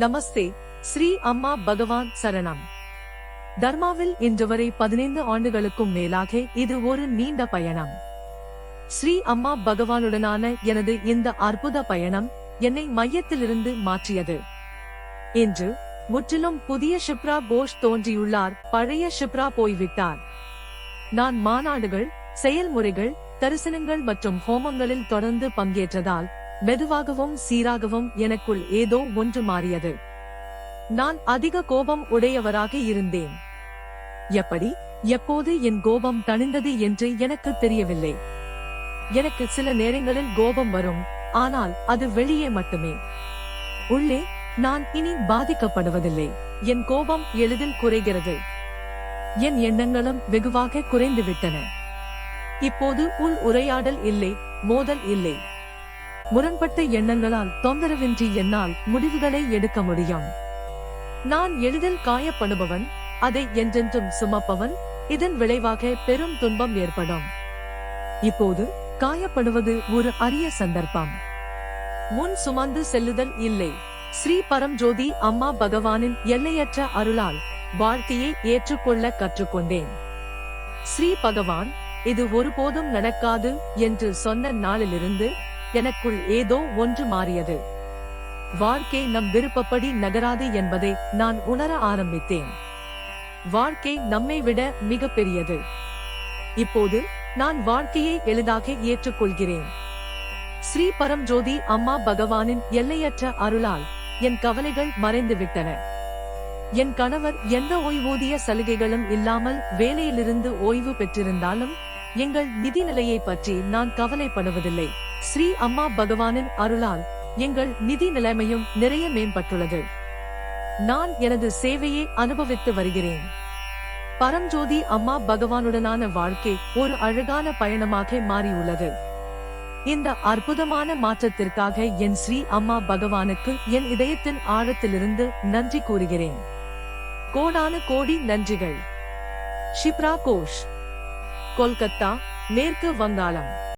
நமஸ்தே ஸ்ரீ அம்மா பகவான் சரணம். தர்மாவில் இன்று வரை பதினைந்து ஆண்டுகளுக்கும் மேலாக இது ஒரு நீண்ட பயணம். ஸ்ரீ அம்மா பகவானுடனான எனது இந்த அற்புத பயணம் என்னை மையத்திலிருந்து மாற்றியது. இன்று முற்றிலும் புதிய ஷிப்ரா கோஷ் தோன்றியுள்ளார் பழைய ஷிப்ரா போய்விட்டார். நான் மாநாடுகள் செயல்முறைகள் தரிசனங்கள் மற்றும் ஹோமங்களில் தொடர்ந்து பங்கேற்றதால் மெதுவாகவும் சீராகவும் எனக்குள் ஏதோ ஒன்று மாறியது. நான் அதிக கோபம் உடையவராக இருந்தேன். எப்படி? எப்போது என் கோபம் தணிந்தது என்று எனக்கு தெரியவில்லை. எனக்கு சில நேரங்களில் கோபம் வரும் ஆனால் அது வெளியே மட்டுமே. உள்ளே நான் இனி பாதிக்கப்படுவதில்லை. என் கோபம் எளிதில் குறைகிறது. என் எண்ணங்களும் வெகுவாக குறைந்துவிட்டன. இப்போது உள் உரையாடல் இல்லை மோதல் இல்லை. முரண்பட்ட எண்ணங்களால் தொந்தரவின்றி என்னால் முடிவுகளை எடுக்க முடியும். நான் எளிதில் காயப்படுபவன் அதை என்றென்றும் சுமப்பவன் இதன் விளைவாக பெரும் துன்பம் ஏற்படும். இப்போது காயப்படுவது ஒரு அரிய சந்தர்ப்பம். முன் சுமந்து செல்லுதல் இல்லை. ஸ்ரீ பரம்ஜோதி அம்மா பகவானின் எல்லையற்ற அருளால் வாழ்க்கையை ஏற்றுக்கொள்ள கற்றுக்கொண்டேன். ஸ்ரீ பகவான் இது ஒருபோதும் நடக்காது என்று சொன்ன நாளிலிருந்து எனக்குள் ஏதோ ஒன்று மாறியது. வாழ்க்கை நம் விருப்பப்படி நகராது என்பதை நான் உணர ஆரம்பித்தேன். வாழ்க்கை நம்மை விட மிக பெரியது. இப்போது நான் வாழ்க்கையை எளிதாக ஏற்றுக்கொள்கிறேன். ஸ்ரீ பரம்ஜோதி அம்மா பகவானின் எல்லையற்ற அருளால் என் கவலைகள் மறைந்துவிட்டன. என் கணவர் எந்த ஓய்வூதிய சலுகைகளும் இல்லாமல் வேலையிலிருந்து ஓய்வு பெற்றிருந்தாலும் எங்கள் நிதி நிலையை பற்றி நான் கவலைப்படுவதில்லை. ஸ்ரீ அம்மா பகவானின் அருளால் எங்கள் நிதி நிலைமையும் நிறைய மேம்பட்டுள்ளது. நான் எனது சேவையை அனுபவித்து வருகிறேன். பரம்ஜோதி அம்மா பகவானுடனான வாழ்க்கை ஒரு அழகான பயணமாக மாறியுள்ளது. இந்த அற்புதமான மாற்றத்திற்காக என் ஸ்ரீ அம்மா பகவானுக்கு என் இதயத்தின் ஆழத்திலிருந்து நன்றி கூறுகிறேன். கோடான கோடி நன்றிகள். ஷிப்ரா கோஷ். கொல்கத்தா மேற்கு வங்காளம்.